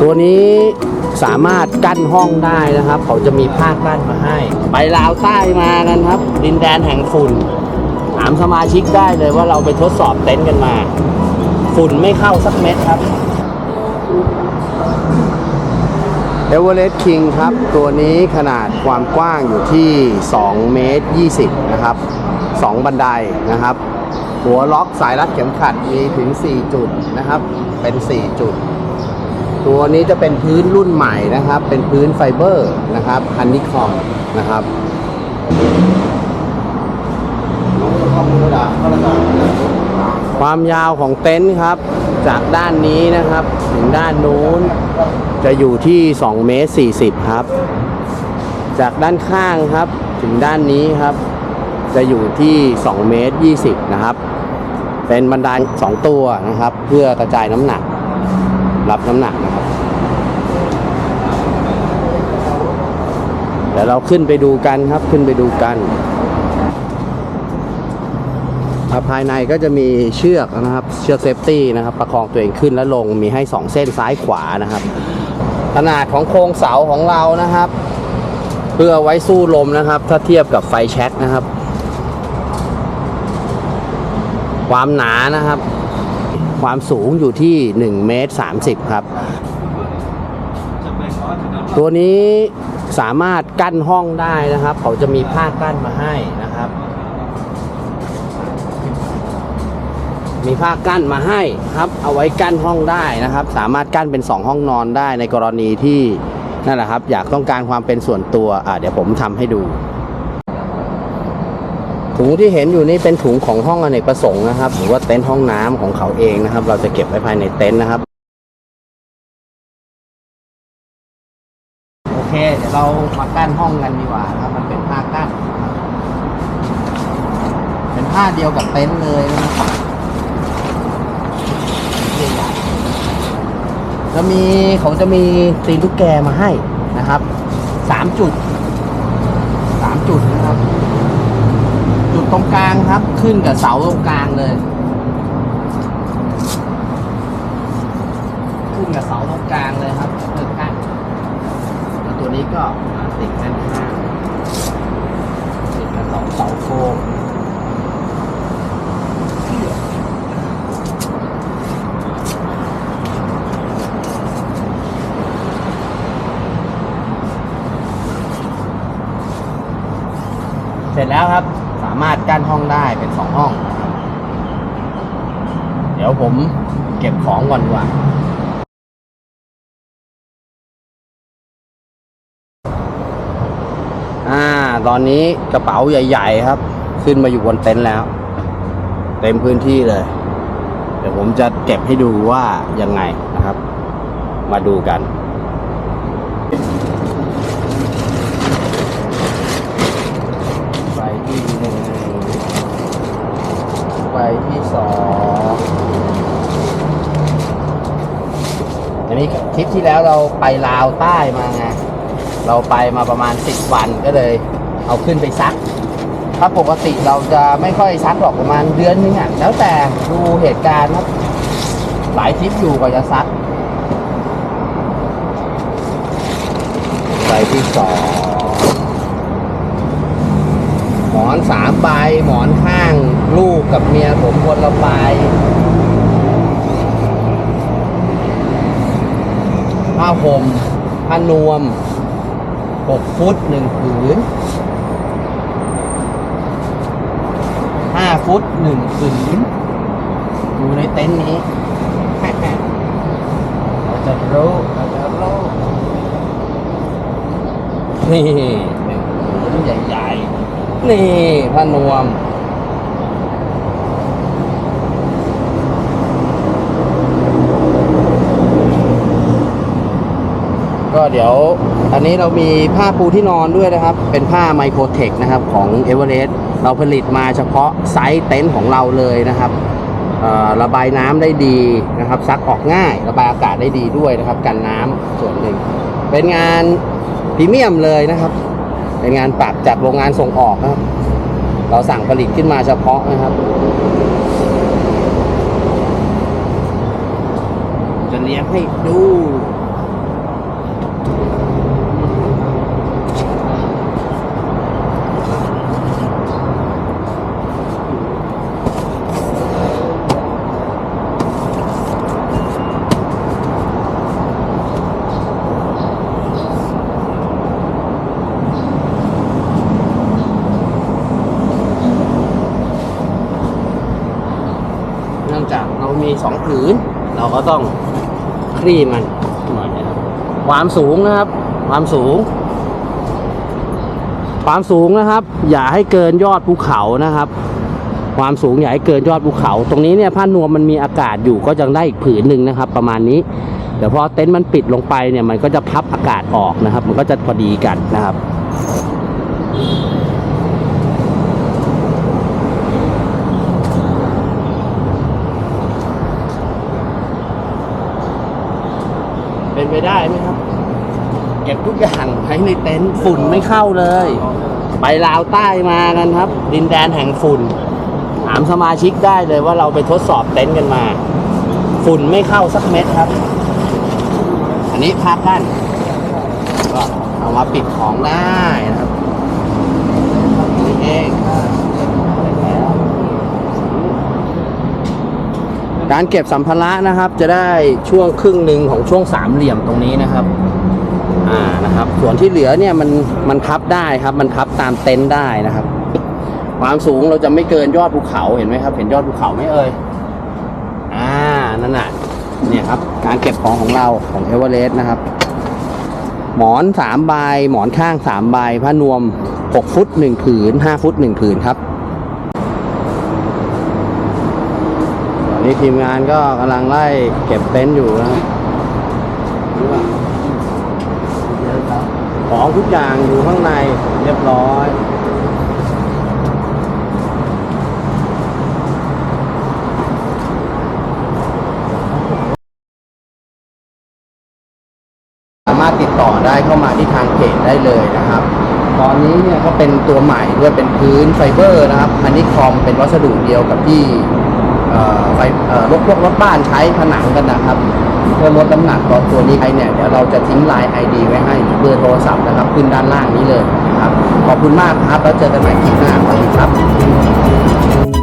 ตัวนี้สามารถกั้นห้องได้นะครับ เขาจะมีผ้ากั้นมาให้ ไปลาวใต้มากันครับ ดินแดนแห่งฝุ่น ถามสมาชิกได้เลยว่าเราไปทดสอบเต็นท์กันมา ฝุ่นไม่เข้าสักเม็ดครับเอเวอเรสต์คิงครับ ตัวนี้ขนาดความกว้างอยู่ที่2เมตร20 นะครับ 2 บันไดนะครับ หัวล็อกสายรัดเข็มขัดมีถึง 4 จุดนะครับ เป็น 4 จุด ตัวนี้จะเป็นพื้นรุ่นใหม่นะครับ เป็นพื้นไฟเบอร์นะครับฮันนิคอมนะครับความยาวของเต็นท์ครับ จากด้านนี้นะครับ ถึงด้านนู้น จะอยู่ที่2เมตร40 ครับ จากด้านข้างครับ ถึงด้านนี้ครับ จะอยู่ที่2เมตร20 นะครับ เป็นบันได2ตัวนะครับ เพื่อกระจายน้ำหนัก รับน้ำหนักนะครับเดี๋ยวเราขึ้นไปดูกันครับขึ้นไปดูกันภายในก็จะมีเชือกนะครับ เชือกเซฟตี้นะครับ ประคองตัวเองขึ้นและลงมีให้ 2 เส้นซ้ายขวานะครับ ขนาดของโครงเสาของเรานะครับ เพื่อไว้สู้ลมนะครับ ถ้าเทียบกับไฟแช็กนะครับ ความหนานะครับ ความสูงอยู่ที่1เมตร30 ครับ ตัวนี้สามารถกั้นห้องได้นะครับ เขาจะมีผ้ากั้นมาให้นะครับ มีผ้ากั้นมาให้ครับ เอาไว้กั้นห้องได้นะครับ สามารถกั้นเป็น 2 ห้องนอนได้ในกรณีที่นั่นแหละครับ อยากต้องการความเป็นส่วนตัวอ่าเดี๋ยวผมทำให้ดู ถุงที่เห็นอยู่นี่เป็นถุงของห้องอเนกประสงค์นะครับ หรือว่าเต็นท์ห้องน้ำของเขาเองนะครับ เราจะเก็บไว้ภายในเต็นท์นะครับ โอเค เดี๋ยวเรามากั้นห้องกันดีกว่าครับมันเป็นผ้ากั้น เป็นผ้าเดียวกับเต็นท์เลยนะครับจะมีเขาจะมีตีนตุ๊กแกมาให้นะครับสามจุดสามจุดนะครับ ตรงกลางครับขึ้นกับเสาตรงกลางเลย ขึ้นกับเสาตรงกลางเลยครับเลิกกั้นแล้วตัวนี้ก็ติดกันข้างติดกับเสาเสาโค้ง ได้เป็นสองห้องครับเดี๋ยวผมเก็บของก่อนดีกว่าอ่า ตอนนี้กระเป๋าใหญ่ ๆ ครับ ขึ้นมาอยู่บนเต็นท์แล้ว เต็มพื้นที่เลย เดี๋ยวผมจะเก็บให้ดูว่ายังไงนะครับ มาดูกัน ใบที่หนึ่งใบ ที่สองอันนี้ทริปที่แล้วเราไปลาวใต้มาไง เราไปมาประมาณ10วันก็เลย เอาขึ้นไปซัก ถ้าปกติเราจะไม่ค่อยซักหรอกประมาณเดือนนึงอะ แล้วแต่ดูเหตุการณ์ครับหลายทริปอยู่กว่าจะซักใบที่สองหมอนสามใบหมอนข้า ลูกกับเมียผมคนละใบผ้าห่มผ้านวม 6 ฟุตหนึ่งผืน 5 ฟุตหนึ่งผืน อยู่ในเต็นท์นี้เราจะรู้เราจะรู้นี่หนึ่งผืนใหญ่ๆ นี่ผ้านวม เดี๋ยวอันนี้เรามีผ้าปูที่นอนด้วยนะครับ เป็นผ้าไมโครเทคนะครับของเอเวอเรสต์เราผลิตมาเฉพาะไซส์เต็นท์ของเราเลยนะครับระบายน้ำได้ดีนะครับซักออกง่าย ระบายอากาศได้ดีด้วยนะครับ กันน้ำส่วนหนึ่ง เป็นงานพรีเมียมเลยนะครับ เป็นงานปักจากโรงงานส่งออกนะครับ เราสั่งผลิตขึ้นมาเฉพาะนะครับจะเลี้ยงให้ดู จากเรามีสองผืน เราก็ต้องคลี่มัน ความสูงนะครับ ความสูง ความสูงนะครับ อย่าให้เกินยอดภูเขานะครับ ความสูงอย่าให้เกินยอดภูเขา ตรงนี้เนี่ยผ้านวมมันมีอากาศอยู่ก็จะได้อีกผืนหนึ่งนะครับ ประมาณนี้เดี๋ยวพอเต็นท์มันปิดลงไปเนี่ยมันก็จะพับอากาศออกนะครับ มันก็จะพอดีกันนะครับ เป็นไปได้ไหมครับ เก็บ ทุกอย่างไว้ในเต็นท์ฝุ่นไม่เข้าเลย ไปลาวใต้มากันครับ ดินแดนแห่งฝุ่น ถามสมาชิกได้เลยว่าเราไปทดสอบเต็นท์กันมา ฝุ่นไม่เข้าสักเม็ดครับ อันนี้พักกันก็เอามาปิดของได้นะครับนี่เองการเก็บสัมภาระนะครับ จะได้ช่วงครึ่งหนึ่งของช่วงสามเหลี่ยมตรงนี้นะครับ อ่านะครับ ส่วนที่เหลือเนี่ยมันมันพับได้ครับ มันพับตามเต็นท์ได้นะครับ ความสูงเราจะไม่เกินยอดภูเขาเห็นไหมครับ เห็นยอดภูเขาไหมเอ่ยอ่านั่นน่ะเนี่ยครับ การเก็บของของเราของเอเวอเรสต์นะครับ หมอนสามใบหมอนข้างสามใบผ้านวมหกฟุตหนึ่งผืนห้าฟุตหนึ่งผืนครับตอนนี้ทีมงานก็กำลังไล่เก็บเต็นท์อยู่นะครับ ของทุกอย่างอยู่ข้างในเรียบร้อย สามารถติดต่อได้เข้ามาที่ทางเพจได้เลยนะครับ ตอนนี้เนี่ยก็เป็นตัวใหม่ด้วยเป็นพื้นไฟเบอร์นะครับอันนี้คอมเป็นวัสดุเดียวกับที่ ไฟรถพวกรถบ้านใช้ผนังกันนะครับ เพื่อลดน้ำหนักตอนตัวนี้ไปเนี่ยเดี๋ยวเราจะทิ้งไลน์ ID ไว้ให้เบอร์โทรศัพท์นะครับ ขึ้นด้านล่างนี้เลยนะครับ ขอบคุณมากครับ แล้วเจอกันใหม่คลิปหน้าสวัสดีครับ